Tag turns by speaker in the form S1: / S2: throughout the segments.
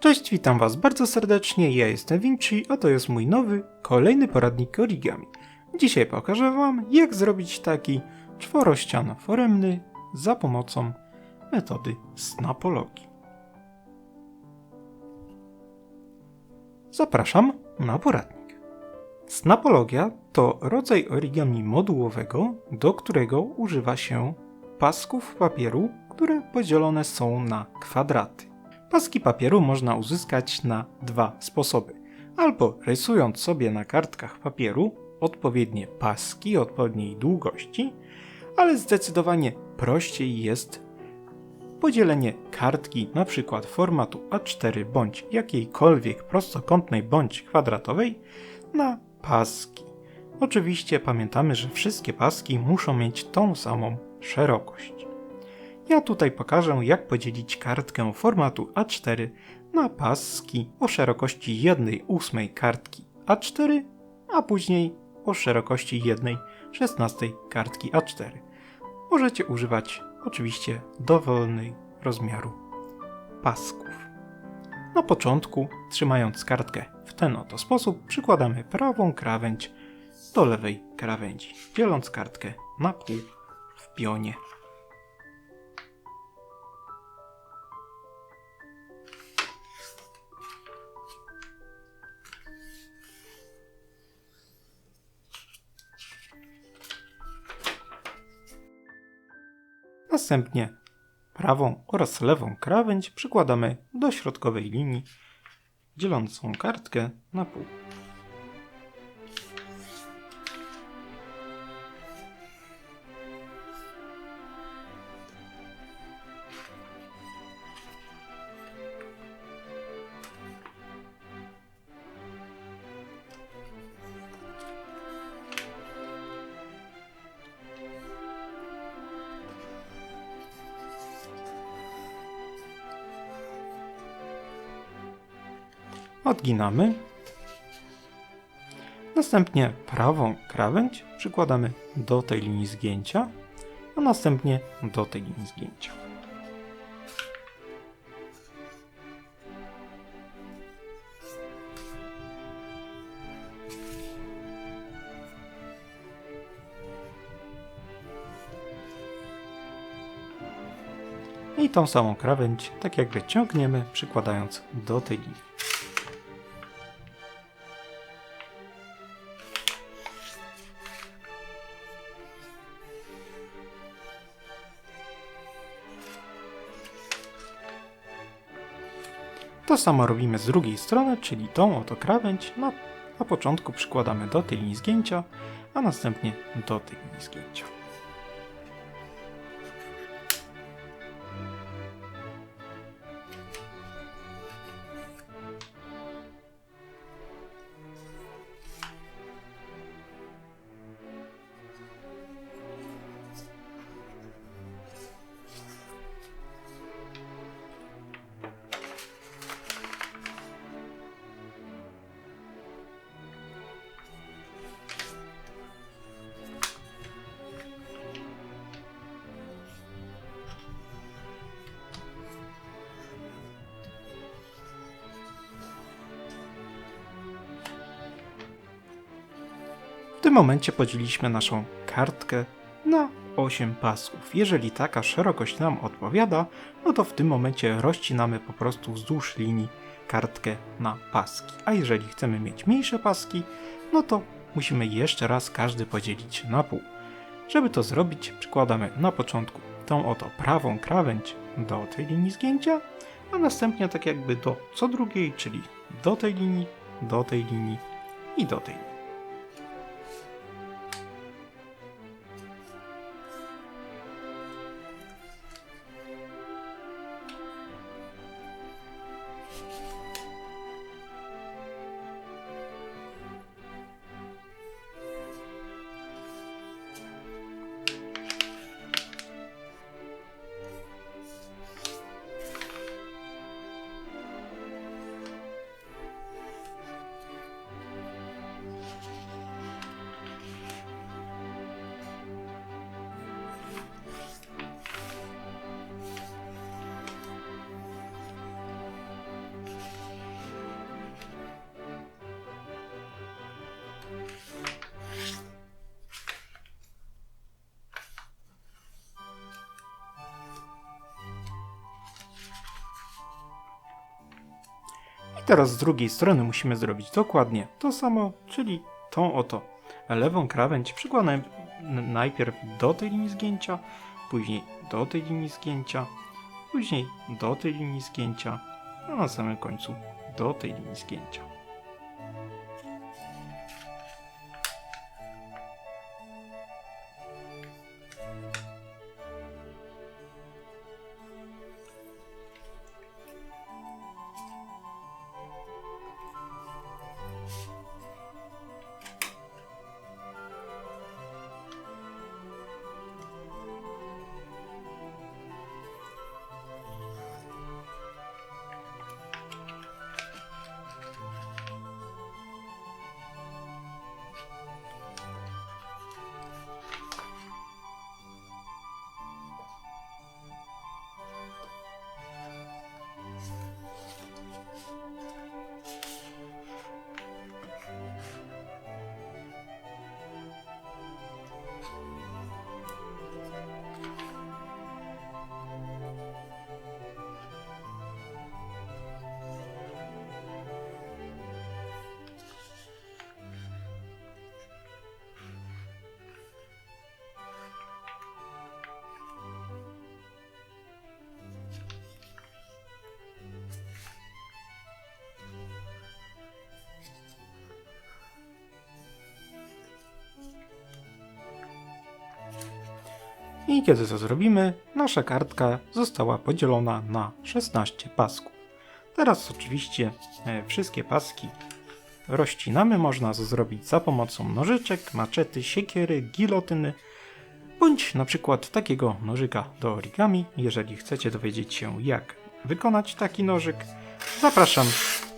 S1: Cześć, witam Was bardzo serdecznie, ja jestem Vinci, a to jest mój nowy, kolejny poradnik origami. Dzisiaj pokażę Wam, jak zrobić taki czworościan foremny za pomocą metody snapologii. Zapraszam na poradnik. Snapologia to rodzaj origami modułowego, do którego używa się pasków papieru, które podzielone są na kwadraty. Paski papieru można uzyskać na dwa sposoby. Albo rysując sobie na kartkach papieru odpowiednie paski odpowiedniej długości, ale zdecydowanie prościej jest podzielenie kartki na przykład formatu A4 bądź jakiejkolwiek prostokątnej bądź kwadratowej na paski. Oczywiście pamiętamy, że wszystkie paski muszą mieć tą samą szerokość. Ja tutaj pokażę, jak podzielić kartkę formatu A4 na paski o szerokości 1 ósmej kartki A4, a później o szerokości 1 szesnastej kartki A4. Możecie używać oczywiście dowolnej rozmiaru pasków. Na początku, trzymając kartkę w ten oto sposób, przykładamy prawą krawędź do lewej krawędzi, dzieląc kartkę na pół w pionie. Następnie prawą oraz lewą krawędź przykładamy do środkowej linii, dzielącą kartkę na pół. Odginamy. Następnie prawą krawędź przykładamy do tej linii zgięcia, a następnie do tej linii zgięcia. I tą samą krawędź tak jakby ciągniemy, przykładając do tej linii. To samo robimy z drugiej strony, czyli tą oto krawędź na, na początku przykładamy do tej linii zgięcia, a następnie do tej linii zgięcia. Tym momencie podzieliliśmy naszą kartkę na 8 pasków. Jeżeli taka szerokość nam odpowiada, no to w tym momencie rozcinamy po prostu wzdłuż linii kartkę na paski. A jeżeli chcemy mieć mniejsze paski, no to musimy jeszcze raz każdy podzielić na pół. Żeby to zrobić, przykładamy na początku tą oto prawą krawędź do tej linii zgięcia, a następnie tak jakby do co drugiej, czyli do tej linii, do tej linii i do tej linii. Teraz z drugiej strony musimy zrobić dokładnie to samo, czyli tą oto lewą krawędź przykładamy najpierw do tej linii zgięcia, później do tej linii zgięcia, później do tej linii zgięcia, a na samym końcu do tej linii zgięcia. I kiedy to zrobimy, nasza kartka została podzielona na 16 pasków. Teraz oczywiście e, wszystkie paski rozcinamy. Można to zrobić za pomocą nożyczek, maczety, siekiery, gilotyny, bądź na przykład takiego nożyka do origami. Jeżeli chcecie dowiedzieć się jak wykonać taki nożyk, zapraszam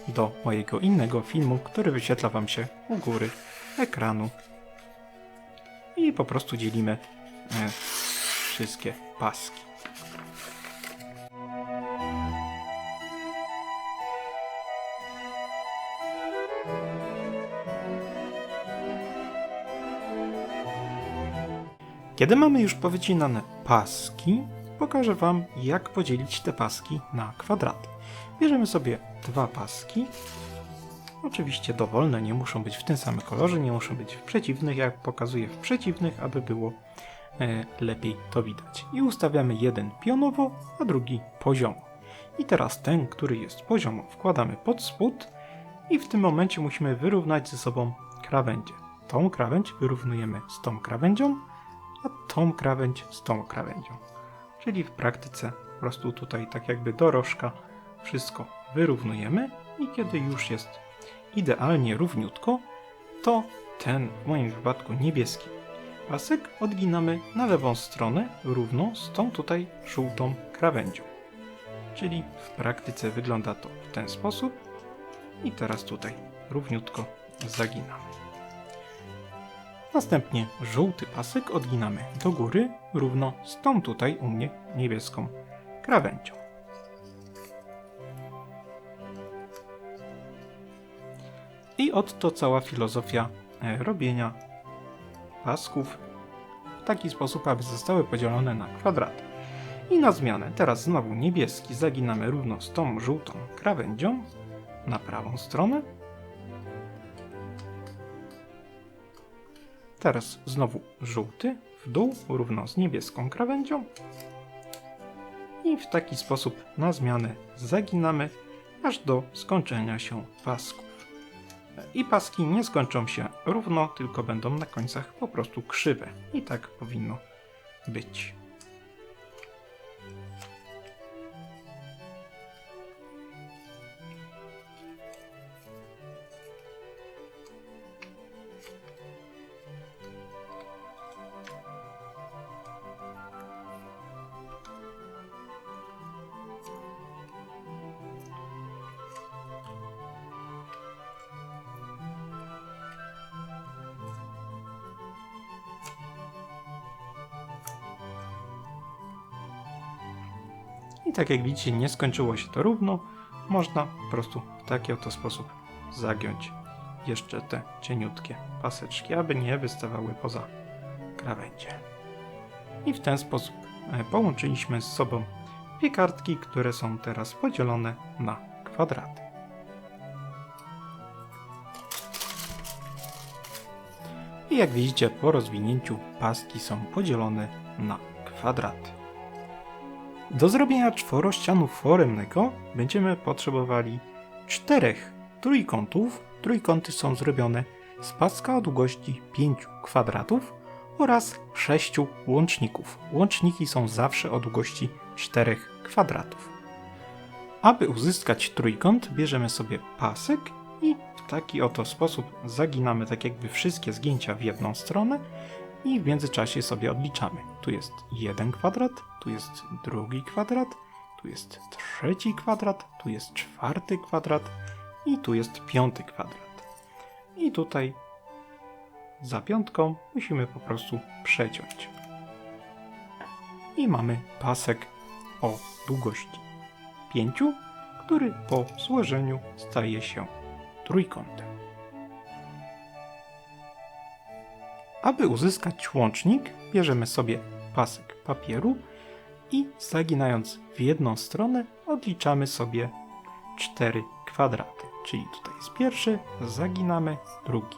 S1: do mojego innego filmu, który wyświetla Wam się u góry ekranu. I po prostu dzielimy e, wszystkie paski. Kiedy mamy już powycinane paski, pokażę Wam, jak podzielić te paski na kwadraty. Bierzemy sobie dwa paski. Oczywiście dowolne, nie muszą być w tym samym kolorze, nie muszą być w przeciwnych, jak pokazuję w przeciwnych, aby było lepiej to widać. I ustawiamy jeden pionowo, a drugi poziomo. I teraz ten, który jest poziomo, wkładamy pod spód i w tym momencie musimy wyrównać ze sobą krawędzie. Tą krawędź wyrównujemy z tą krawędzią, a tą krawędź z tą krawędzią. Czyli w praktyce po prostu tutaj tak jakby dorożka wszystko wyrównujemy i kiedy już jest idealnie równiutko, to ten w moim wypadku niebieski pasek odginamy na lewą stronę równo z tą tutaj żółtą krawędzią. Czyli w praktyce wygląda to w ten sposób i teraz tutaj równiutko zaginamy. Następnie żółty pasek odginamy do góry równo z tą tutaj u mnie niebieską krawędzią. I oto cała filozofia e, robienia pasków w taki sposób, aby zostały podzielone na kwadraty. I na zmianę teraz znowu niebieski zaginamy równo z tą żółtą krawędzią na prawą stronę. Teraz znowu żółty w dół równo z niebieską krawędzią. I w taki sposób na zmianę zaginamy aż do skończenia się pasku i paski nie skończą się równo, tylko będą na końcach po prostu krzywe. I tak powinno być. I tak jak widzicie, nie skończyło się to równo. Można po prostu w taki oto sposób zagiąć jeszcze te cieniutkie paseczki, aby nie wystawały poza krawędzie. I w ten sposób e, połączyliśmy z sobą dwie kartki, które są teraz podzielone na kwadraty. I jak widzicie, po rozwinięciu paski są podzielone na kwadraty. Do zrobienia czworościanu foremnego będziemy potrzebowali czterech trójkątów. Trójkąty są zrobione z paska o długości 5 kwadratów oraz 6 łączników. Łączniki są zawsze o długości 4 kwadratów. Aby uzyskać trójkąt, bierzemy sobie pasek i w taki oto sposób zaginamy tak jakby wszystkie zgięcia w jedną stronę i w międzyczasie sobie odliczamy. Tu jest jeden kwadrat, tu jest drugi kwadrat, tu jest trzeci kwadrat, tu jest czwarty kwadrat i tu jest piąty kwadrat. I tutaj za piątką musimy po prostu przeciąć. I mamy pasek o długości 5, który po złożeniu staje się trójkątem. Aby uzyskać łącznik, bierzemy sobie pasek papieru i zaginając w jedną stronę odliczamy sobie 4 kwadraty. Czyli tutaj jest pierwszy, zaginamy, drugi,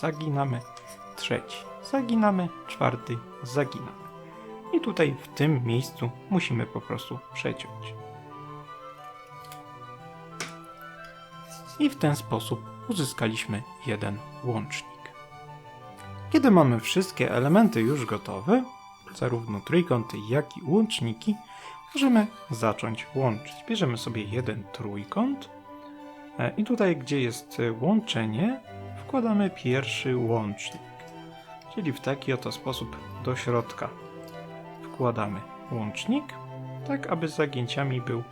S1: zaginamy, trzeci, zaginamy, czwarty, zaginamy. I tutaj w tym miejscu musimy po prostu przeciąć. I w ten sposób uzyskaliśmy jeden łącznik. Kiedy mamy wszystkie elementy już gotowe, zarówno trójkąty, jak i łączniki, możemy zacząć łączyć. Bierzemy sobie jeden trójkąt e, i tutaj, gdzie jest łączenie, wkładamy pierwszy łącznik. Czyli w taki oto sposób do środka wkładamy łącznik, tak aby zagięciami był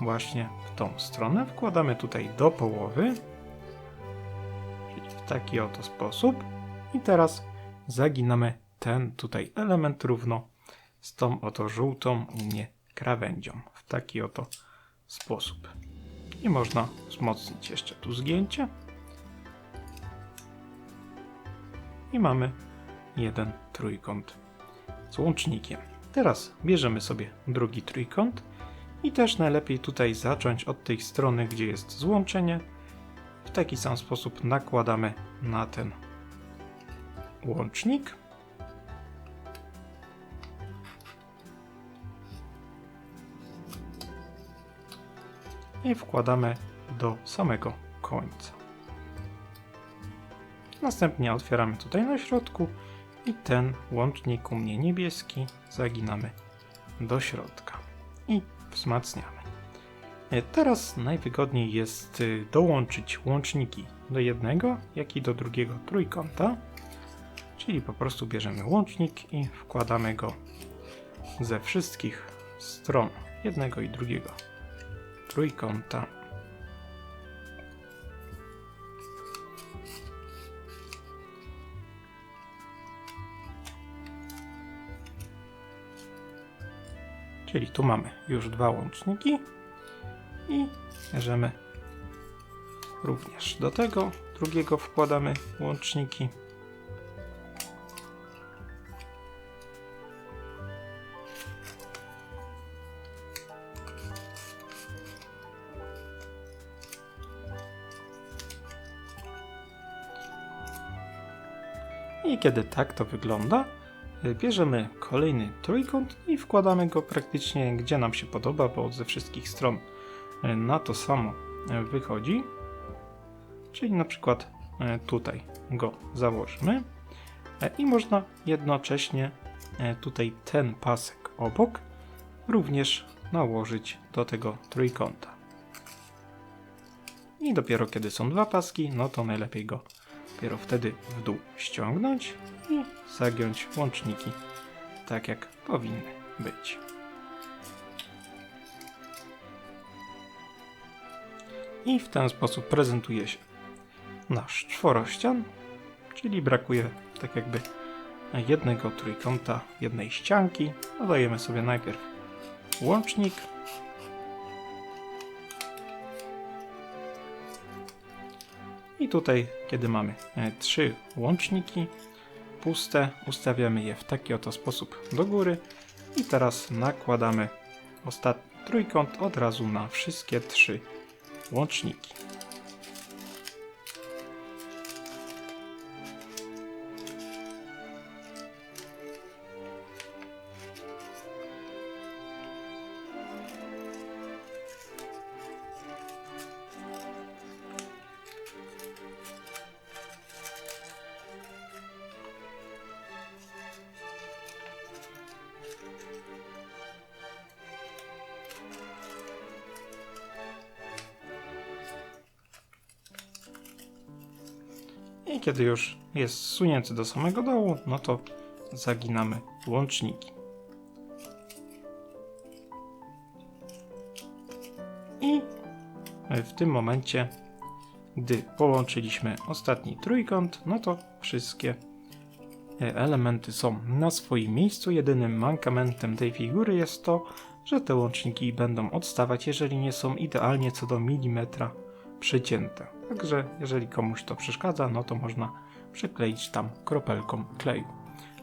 S1: właśnie w tą stronę. Wkładamy tutaj do połowy, czyli w taki oto sposób. I teraz zaginamy ten tutaj element równo z tą oto żółtą u mnie krawędzią. W taki oto sposób. I można wzmocnić jeszcze tu zgięcie. I mamy jeden trójkąt z łącznikiem. Teraz bierzemy sobie drugi trójkąt i też najlepiej tutaj zacząć od tej strony, gdzie jest złączenie. W taki sam sposób nakładamy na ten łącznik. I wkładamy do samego końca. Następnie otwieramy tutaj na środku i ten łącznik u mnie niebieski zaginamy do środka i wzmacniamy. E, teraz najwygodniej jest y, dołączyć łączniki do jednego, jak i do drugiego trójkąta. Czyli po prostu bierzemy łącznik i wkładamy go ze wszystkich stron jednego i drugiego trójkąta. Czyli tu mamy już dwa łączniki i bierzemy również do tego drugiego wkładamy łączniki. Kiedy tak to wygląda, y, bierzemy kolejny trójkąt i wkładamy go praktycznie gdzie nam się podoba, bo ze wszystkich stron y, na to samo y, wychodzi. Czyli na przykład tutaj go założymy i można jednocześnie tutaj ten pasek obok również nałożyć do tego trójkąta. I dopiero kiedy są dwa paski, no to najlepiej go Dopiero wtedy w dół ściągnąć i zagiąć łączniki tak jak powinny być. I w ten sposób prezentuje się nasz czworościan, czyli brakuje tak jakby jednego trójkąta, jednej ścianki. Dodajemy sobie najpierw łącznik I tutaj, kiedy mamy e, trzy łączniki puste, ustawiamy je w taki oto sposób do góry i teraz nakładamy ostatni trójkąt od razu na wszystkie trzy łączniki. I kiedy już jest zsunięty do samego dołu, no to zaginamy łączniki. I w tym momencie, gdy połączyliśmy ostatni trójkąt, no to wszystkie e, elementy są na swoim miejscu. Jedynym mankamentem tej figury jest to, że te łączniki będą odstawać, jeżeli nie są idealnie co do milimetra przycięte. Także jeżeli komuś to przeszkadza, no to można przykleić tam kropelką kleju.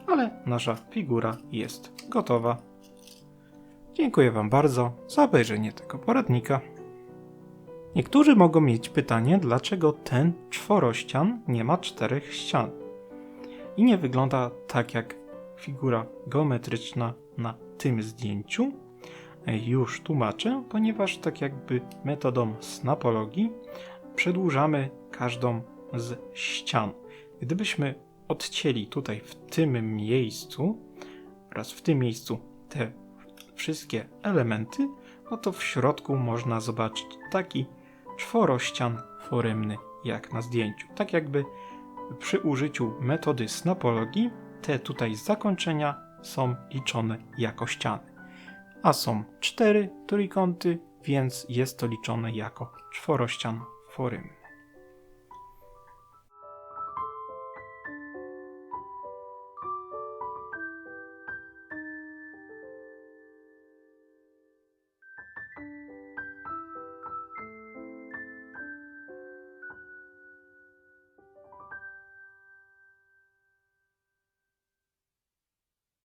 S1: Ale nasza figura jest gotowa. Dziękuję Wam bardzo za obejrzenie tego poradnika. Niektórzy mogą mieć pytanie, dlaczego ten czworościan nie ma czterech ścian i nie wygląda tak jak figura geometryczna na tym zdjęciu. Już tłumaczę, ponieważ tak jakby metodą snapologii przedłużamy każdą z ścian. Gdybyśmy odcięli tutaj w tym miejscu oraz w tym miejscu te wszystkie elementy, no to w środku można zobaczyć taki czworościan foremny jak na zdjęciu. Tak jakby przy użyciu metody snapologii te tutaj zakończenia są liczone jako ściany. A są cztery trójkąty, więc jest to liczone jako czworościan foremny.